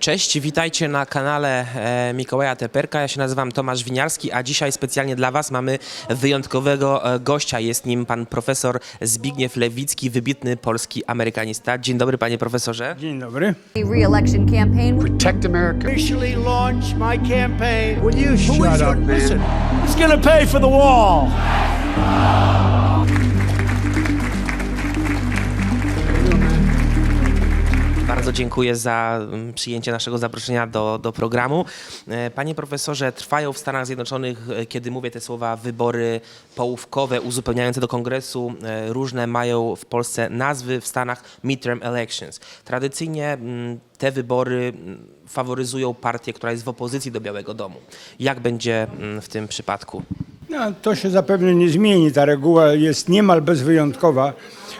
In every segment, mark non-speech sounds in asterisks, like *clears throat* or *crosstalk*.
Cześć, witajcie na kanale e, Mikołaja Teperka. Ja się nazywam Tomasz Winiarski, a dzisiaj specjalnie dla Was mamy wyjątkowego e, gościa. Jest nim pan profesor Zbigniew Lewicki, wybitny polski amerykanista. Dzień dobry, panie profesorze. Dzień dobry. re-election campaign. protect America. officially launch my campaign. Will you shut up, man? Listen, who's gonna pay for the wall? Bardzo dziękuję za mm, przyjęcie naszego zaproszenia do, do programu. E, Panie profesorze, trwają w Stanach Zjednoczonych, e, kiedy mówię te słowa, wybory połówkowe, uzupełniające do kongresu. E, Różne mają w Polsce nazwy w Stanach midterm elections. Tradycyjnie mm, te wybory mm, faworyzują partię, która jest w opozycji do Białego Domu. Jak będzie w tym przypadku? No, to się zapewne nie zmieni. Ta reguła jest niemal bezwyjątkowa.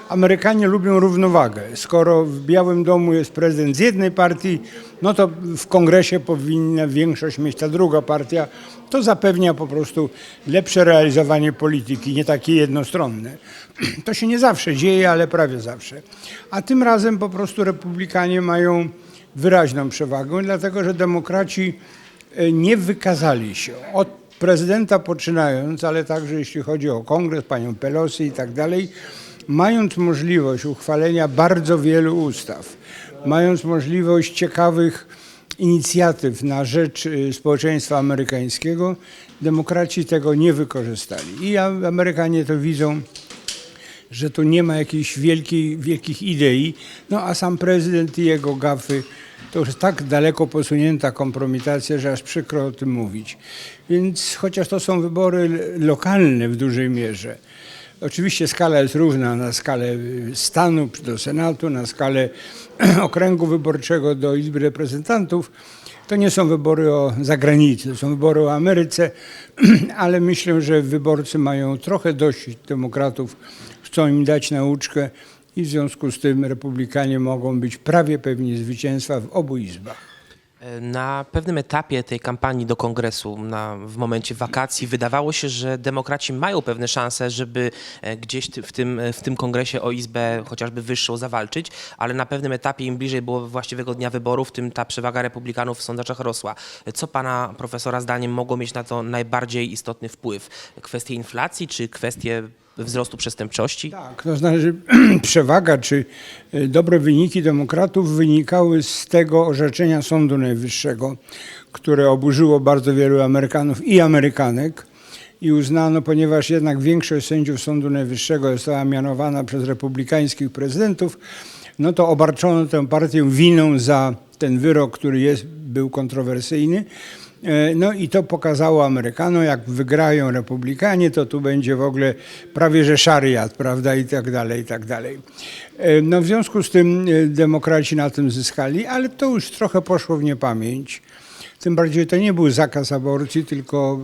Amerykanie lubią równowagę. Skoro w Białym Domu jest prezydent z jednej partii, no to w kongresie powinna większość mieć ta druga partia. To zapewnia po prostu lepsze realizowanie polityki, nie takie jednostronne. *clears throat* To się nie zawsze dzieje, ale prawie zawsze. A tym razem po prostu republikanie mają wyraźną przewagę, dlatego że demokraci e, nie wykazali się. Od prezydenta poczynając, ale także jeśli chodzi o kongres, panią Pelosi i tak dalej, mając możliwość uchwalenia bardzo wielu ustaw, mając możliwość ciekawych inicjatyw na rzecz y, społeczeństwa amerykańskiego, demokraci tego nie wykorzystali. I Amerykanie to widzą że tu nie ma jakichś wielkiej, wielkich idei, no a sam prezydent i jego gafy to już tak daleko posunięta kompromitacja, że aż przykro o tym mówić. Więc chociaż to są wybory lokalne w dużej mierze, oczywiście skala jest równa na skalę y, stanu do Senatu, na skalę *clears throat* okręgu wyborczego do Izby Reprezentantów, to nie są wybory o zagranicy, to są wybory o Ameryce, *clears throat* ale myślę, że wyborcy mają trochę dość demokratów, chcą im dać nauczkę i w związku z tym republikanie mogą być prawie pewni zwycięstwa w obu izbach. E, Na pewnym etapie tej kampanii do kongresu, na, w momencie wakacji, wydawało się, że demokraci mają pewne szanse, żeby e, gdzieś w tym, w tym kongresie o izbę chociażby wyższą zawalczyć, ale na pewnym etapie, im bliżej było właściwego dnia wyborów, tym ta przewaga republikanów w sondażach rosła. Co pana profesora zdaniem mogło mieć na to najbardziej istotny wpływ? Kwestie inflacji czy kwestie wzrostu przestępczości? Tak, to znaczy *clears throat* przewaga czy y, dobre wyniki demokratów wynikały z tego orzeczenia Sądu Najwyższego, które oburzyło bardzo wielu Amerykanów i Amerykanek i uznano, ponieważ jednak większość sędziów Sądu Najwyższego została mianowana przez republikańskich prezydentów, no to obarczono tę partię winą za ten wyrok, który jest, był kontrowersyjny. E, No i to pokazało Amerykanom, jak wygrają republikanie, to tu będzie w ogóle prawie że szariat, prawda, i tak dalej, i tak dalej. E, No w związku z tym e, demokraci na tym zyskali, ale to już trochę poszło w niepamięć. Tym bardziej to nie był zakaz aborcji, tylko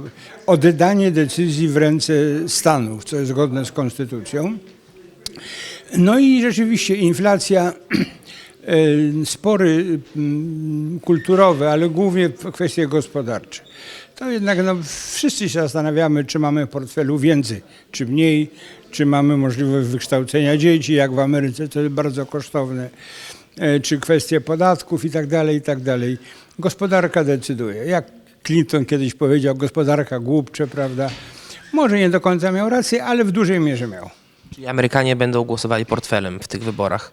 oddanie decyzji w ręce Stanów, co jest zgodne z konstytucją. No i rzeczywiście inflacja, *clears throat* spory mm, kulturowe, ale głównie kwestie gospodarcze. To jednak no, wszyscy się zastanawiamy, czy mamy portfelu więcej, czy mniej, czy mamy możliwość wykształcenia dzieci, jak w Ameryce, to jest bardzo kosztowne, e, czy kwestie podatków i tak dalej, i tak. Gospodarka decyduje. Jak Clinton kiedyś powiedział, gospodarka głupcze, prawda? Może nie do końca miał rację, ale w dużej mierze miał. Czyli Amerykanie będą głosowali portfelem w tych wyborach.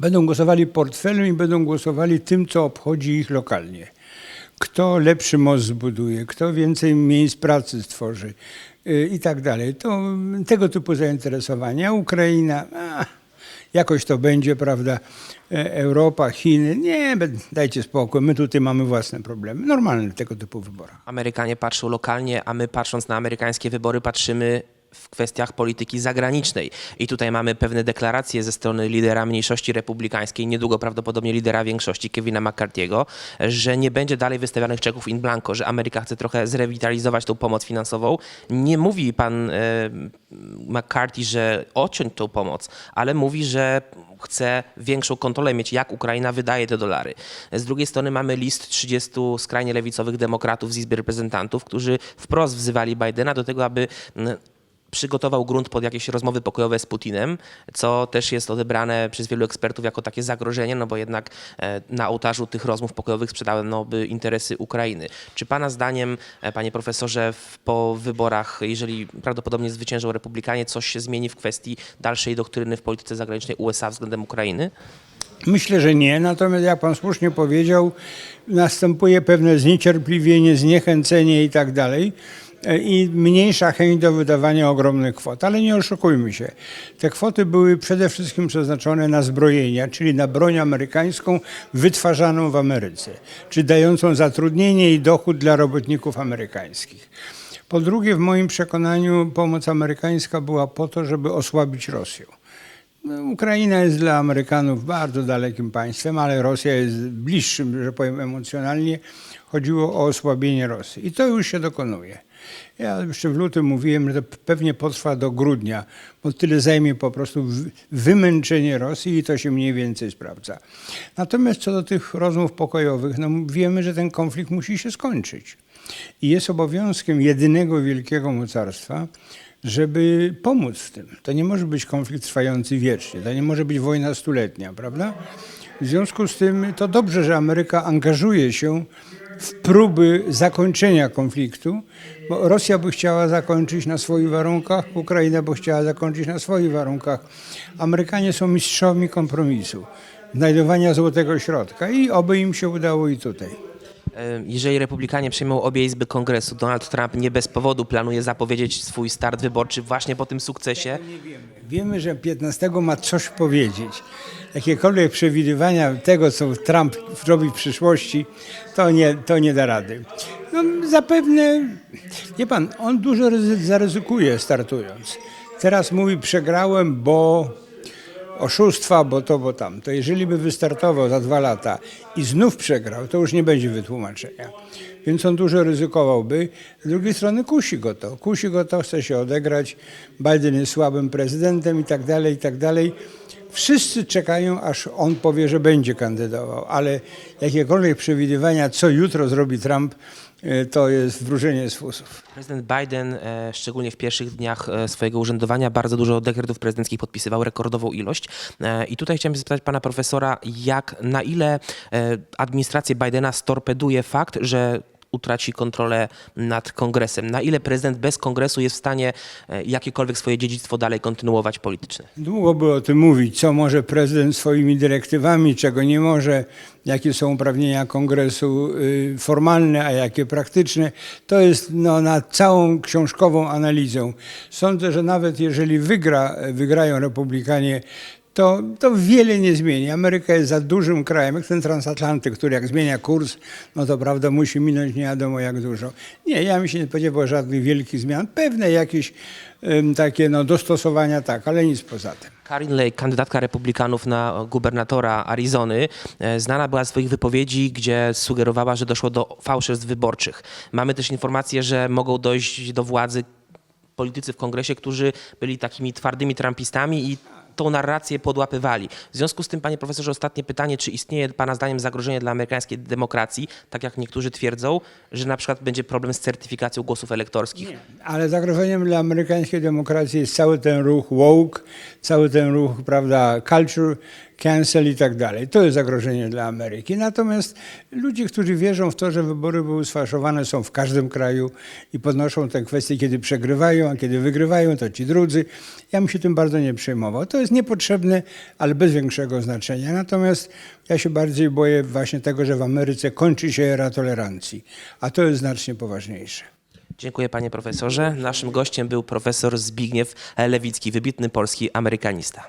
Będą głosowali portfelem i będą głosowali tym, co obchodzi ich lokalnie. Kto lepszy most zbuduje, kto więcej miejsc pracy stworzy yy, i tak dalej. To tego typu zainteresowania. Ukraina, a, jakoś to będzie, prawda? E, Europa, Chiny, nie, dajcie spokój, my tutaj mamy własne problemy. Normalne tego typu wyborach. Amerykanie patrzą lokalnie, a my patrząc na amerykańskie wybory patrzymy w kwestiach polityki zagranicznej. I tutaj mamy pewne deklaracje ze strony lidera mniejszości republikańskiej, niedługo prawdopodobnie lidera większości, Kevina McCarthy'ego, że nie będzie dalej wystawianych czeków in blanco, że Ameryka chce trochę zrewitalizować tą pomoc finansową. Nie mówi pan e, McCarthy, że odciąć tą pomoc, ale mówi, że chce większą kontrolę mieć, jak Ukraina wydaje te dolary. Z drugiej strony mamy list 30 skrajnie lewicowych demokratów z Izby Reprezentantów, którzy wprost wzywali Bidena do tego, aby przygotował grunt pod jakieś rozmowy pokojowe z Putinem, co też jest odebrane przez wielu ekspertów jako takie zagrożenie, no bo jednak e, na ołtarzu tych rozmów pokojowych sprzedano by interesy Ukrainy. Czy pana zdaniem, e, panie profesorze, po wyborach, jeżeli prawdopodobnie zwyciężą republikanie, coś się zmieni w kwestii dalszej doktryny w polityce zagranicznej USA względem Ukrainy? Myślę, że nie, natomiast jak pan słusznie powiedział, następuje pewne zniecierpliwienie, zniechęcenie i tak dalej i mniejsza chęć do wydawania ogromnych kwot. Ale nie oszukujmy się, te kwoty były przede wszystkim przeznaczone na zbrojenia, czyli na broń amerykańską wytwarzaną w Ameryce, czy dającą zatrudnienie i dochód dla robotników amerykańskich. Po drugie, w moim przekonaniu pomoc amerykańska była po to, żeby osłabić Rosję. No, Ukraina jest dla Amerykanów bardzo dalekim państwem, ale Rosja jest bliższym, że powiem emocjonalnie. Chodziło o osłabienie Rosji i to już się dokonuje. Ja jeszcze w lutym mówiłem, że to pewnie potrwa do grudnia, bo tyle zajmie po prostu wy- wymęczenie Rosji i to się mniej więcej sprawdza. Natomiast co do tych rozmów pokojowych, no wiemy, że ten konflikt musi się skończyć. I jest obowiązkiem jedynego wielkiego mocarstwa, żeby pomóc w tym. To nie może być konflikt trwający wiecznie, to nie może być wojna stuletnia, prawda? W związku z tym to dobrze, że Ameryka angażuje się w próby zakończenia konfliktu, bo Rosja by chciała zakończyć na swoich warunkach, Ukraina by chciała zakończyć na swoich warunkach. Amerykanie są mistrzami kompromisu, znajdowania złotego środka i oby im się udało i tutaj. Jeżeli republikanie przejmą obie izby kongresu, Donald Trump nie bez powodu planuje zapowiedzieć swój start wyborczy właśnie po tym sukcesie. Wiemy, że 15 ma coś powiedzieć. Jakiekolwiek przewidywania tego, co Trump robi w przyszłości, to nie, to nie da rady. No, zapewne, wie pan, on dużo ryzy- zaryzykuje startując. Teraz mówi, przegrałem, bo oszustwa, bo to, bo tam. To jeżeli by wystartował za dwa lata i znów przegrał, to już nie będzie wytłumaczenia. Więc on dużo ryzykowałby. Z drugiej strony kusi go to. Kusi go to, chce się odegrać. Biden jest słabym prezydentem i tak dalej, i tak dalej. Wszyscy czekają, aż on powie, że będzie kandydował, ale jakiekolwiek przewidywania, co jutro zrobi Trump, to jest wróżenie z fusów. Prezydent Biden, e, szczególnie w pierwszych dniach e, swojego urzędowania, bardzo dużo dekretów prezydenckich podpisywał, rekordową ilość. E, I tutaj chciałem zapytać pana profesora, jak, na ile e, administracja Bidena storpeduje fakt, że utraci kontrolę nad kongresem? Na ile prezydent bez kongresu jest w stanie e, jakiekolwiek swoje dziedzictwo dalej kontynuować polityczne? Długo by o tym mówić, co może prezydent swoimi dyrektywami, czego nie może, jakie są uprawnienia kongresu y, formalne, a jakie praktyczne. To jest no, nad całą książkową analizą. Sądzę, że nawet jeżeli wygra, wygrają republikanie, to, to wiele nie zmieni. Ameryka jest za dużym krajem, jak ten transatlantyk, który jak zmienia kurs, no to prawda musi minąć nie wiadomo jak dużo. Nie, ja bym się nie spodziewał żadnych wielkich zmian. Pewne jakieś ym, takie no, dostosowania tak, ale nic poza tym. Karin Lake, kandydatka republikanów na gubernatora Arizony, e, znana była z swoich wypowiedzi, gdzie sugerowała, że doszło do fałszerstw wyborczych. Mamy też informację, że mogą dojść do władzy politycy w kongresie, którzy byli takimi twardymi trumpistami i tą narrację podłapywali. W związku z tym, panie profesorze, ostatnie pytanie, czy istnieje pana zdaniem zagrożenie dla amerykańskiej demokracji, tak jak niektórzy twierdzą, że na przykład będzie problem z certyfikacją głosów elektorskich? Ale zagrożeniem dla amerykańskiej demokracji jest cały ten ruch woke, cały ten ruch, prawda, culture, cancel i tak dalej. To jest zagrożenie dla Ameryki. Natomiast ludzie, którzy wierzą w to, że wybory były sfałszowane, są w każdym kraju i podnoszą te kwestie, kiedy przegrywają, a kiedy wygrywają, to ci drudzy. Ja bym się tym bardzo nie przejmował. To jest niepotrzebne, ale bez większego znaczenia. Natomiast ja się bardziej boję właśnie tego, że w Ameryce kończy się era tolerancji, a to jest znacznie poważniejsze. Dziękuję panie profesorze. Naszym gościem był profesor Zbigniew Lewicki, wybitny polski amerykanista.